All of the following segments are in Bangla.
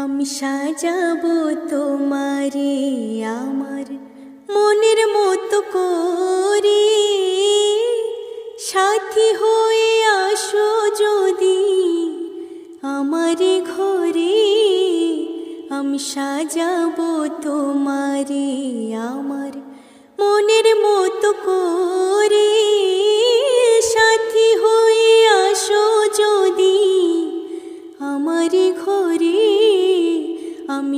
আমি সাজাব তোমারে আমার মনের মতো করে। সাথী হয়ে আসো যদি আমার ঘরে, আমি সাজাব তোমারে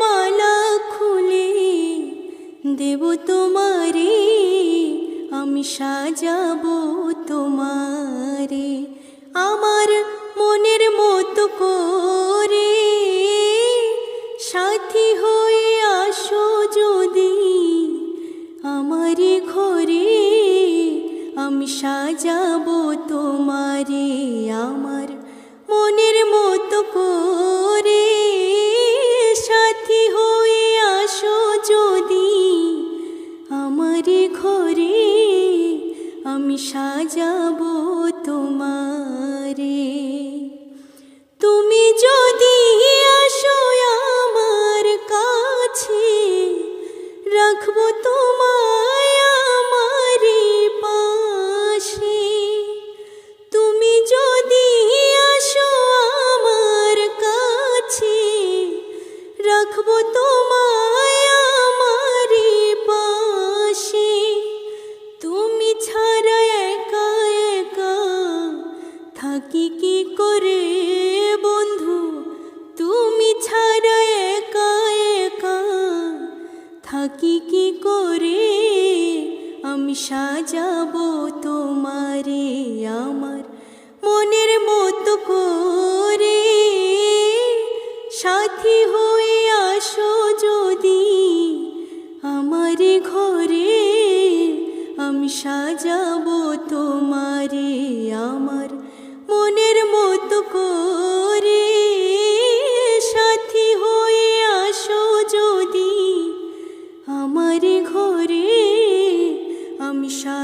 মালা খুলে দেব তোমারে আমি সাজাবো তোমারে। আমার মনের মতো আমি সাজাবো তোমারে। তুমি যদি থাকি কি করে, বন্ধু? তুমি ছাড়া একা একা। থাকি কি করে, আমি সাজাবো তোমারে আমার মনের মতো করে। সাথী হয়ে আসো যদি আমার ঘরে, আমি সাজাবো